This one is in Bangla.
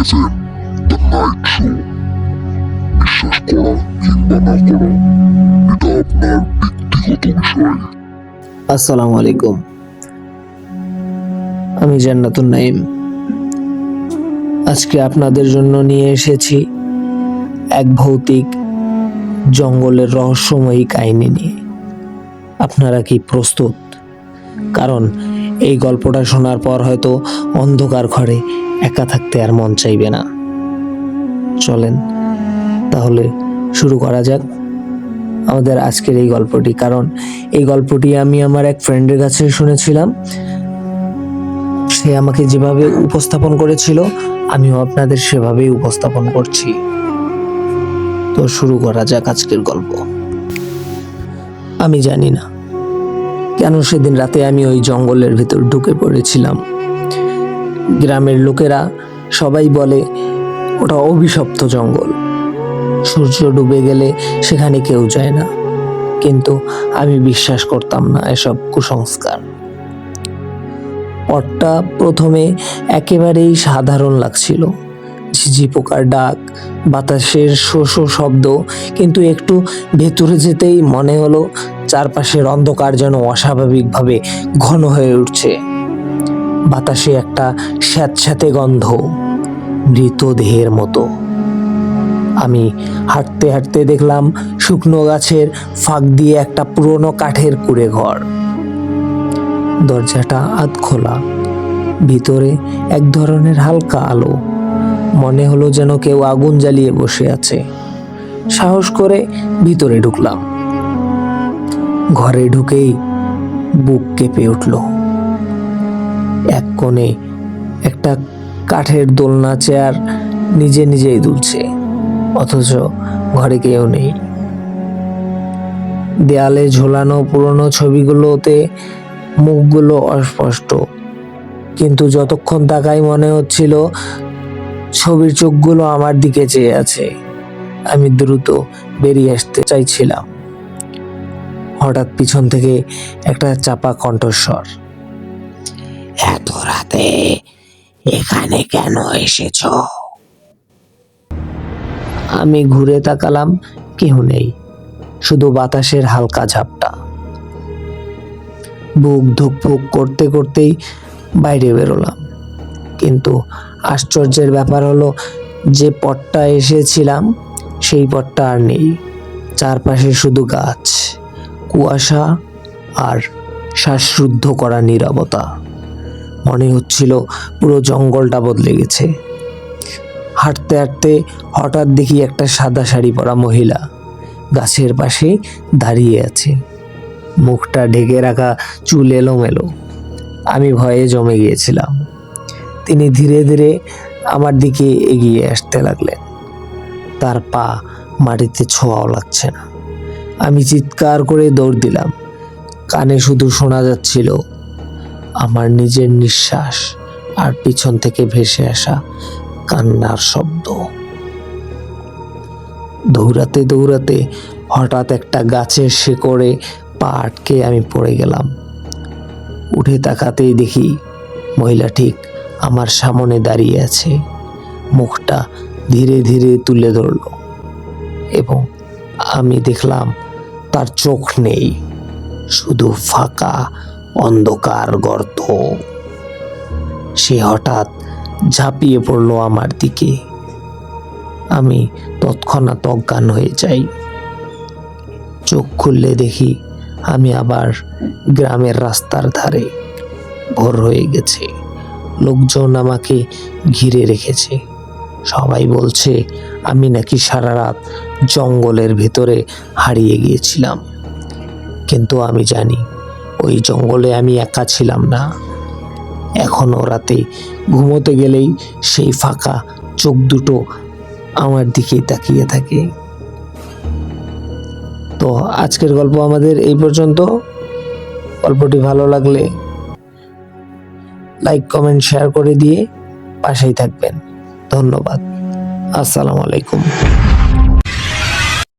বিশ্বাস করা কিংবা না করা, এটা আপনার ব্যক্তিগত বিষয়। আসসালামু আলাইকুম। আমি জান্নাতুন নাইম আজকে আপনাদের জন্য নিয়ে এসেছি এক ভৌতিক জঙ্গলের রহস্যময়ী কাহিনী নিয়ে। আপনারা কি প্রস্তুত? কারণ এই গল্পটা শোনার পর হয়তো অন্ধকার ঘরে একা থাকতে আর মন চাইবে না। চলেন, তাহলে শুরু করা যাক আমাদের আজকের এই গল্পটি। কারণ এই গল্পটি আমি আমার এক ফ্রেন্ডের কাছে শুনেছিলাম। সে আমাকে যেভাবে উপস্থাপন করেছিল, আমিও আপনাদের সেভাবেই উপস্থাপন করছি। তো শুরু করা যাক আজকের গল্প। আমি জানি না কেন সেদিন রাতে আমি ওই জঙ্গলের ভিতর ঢুকে পড়েছিলাম। গ্রামের লোকেরা সবাই বলে, ওটা অভিশপ্ত জঙ্গল। সূর্য ডুবে গেলে সেখানে কেউ যায় না। কিন্তু আমি বিশ্বাস করতাম না এসব কুসংস্কার। পটটা প্রথমে একেবারেই সাধারণ লাগছিল। ঝিঝি পোকার ডাক, বাতাসের শো শো শব্দ, কিন্তু একটু ভেতরে যেতেই মনে হলো, চারপাশের অন্ধকার যেন অস্বাভাবিকভাবে ঘন হয়ে উঠছে। বাতাসে একটা স্যাঁতস্যাঁতে গন্ধ, মৃতদেহের মতো। আমি হাঁটতে হাঁটতে দেখলাম শুকনো গাছের ফাঁক দিয়ে একটা পুরনো কাঠের কুড়ে ঘর দরজাটা আধ খোলা, ভিতরে এক ধরনের হালকা আলো, মনে হলো যেন কেউ আগুন জ্বালিয়ে বসে আছে। সাহস করে ভিতরে ঢুকলাম। ঘরে ঢুকেই বুক কেঁপে উঠল। এক কোণে একটা কাঠের দোলনা চেয়ার নিজে নিজেই দুলছে, অথচ ঘরে কেউ নেই। দেয়ালে ঝোলানো পুরনো ছবিগুলোতে মুখগুলো অস্পষ্ট, কিন্তু যতক্ষণ তাকাই মনে হচ্ছিল ছবির চোখগুলো আমার দিকে চেয়ে আছে। আমি দ্রুত বেরিয়ে আসতে চাইছিলাম। হঠাৎ পিছন থেকে একটা চাপা কণ্ঠস্বর। এত রাতে এখানে কেন এসেছ? আমি ঘুরে তাকালাম কেউ নেই, শুধু বাতাসের হালকা ঝাপটা। বুক ধুকফুক করতে করতেই বাইরে বেরোলাম। কিন্তু আশ্চর্যের ব্যাপার হলো, যে পটটা এসেছিলাম, সেই পটটা আর নেই। চারপাশে শুধু গাছ, কুয়াশা আর শ্বাসরুদ্ধ করা নীরবতা। মনে হচ্ছিল পুরো জঙ্গলটা বদলে গেছে। হাঁটতে হাঁটতে হঠাৎ দেখি একটা সাদা শাড়ি পরা মহিলা গাছের পাশে দাঁড়িয়ে আছে। মুখটা ঢেকে রাখা চুল এলোমেলো। আমি ভয়ে জমে গিয়েছিলাম। তিনি ধীরে ধীরে আমার দিকে এগিয়ে আসতে লাগলেন। তার পা মাটিতে ছোঁয়াও লাগছে না। আমি চিৎকার করে দৌড় দিলাম। কানে শুধু শোনা যাচ্ছিল আমার নিজের নিঃশ্বাস আর পিছন থেকে ভেসে আসা কান্নার শব্দ। দৌড়াতে দৌড়াতে হঠাৎ একটা গাছের শেকড়ে পা আটকে আমি পড়ে গেলাম। উঠে তাকাতেই দেখি মহিলা ঠিক আমার সামনে দাঁড়িয়ে আছে। মুখটা ধীরে ধীরে তুলে ধরল এবং আমি দেখলাম তার চোখ নেই, শুধু ফাঁকা অন্ধকার গর্ত। সে হঠাৎ ঝাঁপিয়ে পড়ল আমার দিকে। আমি তৎক্ষণাৎ অজ্ঞান হয়ে যাই। চোখ খুললে দেখি আমি আবার গ্রামের রাস্তার ধারে ভোর হয়ে গেছে। লোকজন আমাকে ঘিরে রেখেছে। সবাই বলছে, আমি নাকি সারা রাত জঙ্গলের ভেতরে হারিয়ে গিয়েছিলাম। কিন্তু আমি জানি ওই জঙ্গলে আমি একা ছিলাম না। এখনও রাতে ঘুমোতে গেলেই সেই ফাঁকা চোখ দুটো আমার দিকেই তাকিয়ে থাকে। তো আজকের গল্প আমাদের এই পর্যন্ত। গল্পটি ভালো লাগলে লাইক, কমেন্ট, শেয়ার করে দিয়ে পাশেই থাকবেন। ধন্যবাদ। আসসালামু আলাইকুম।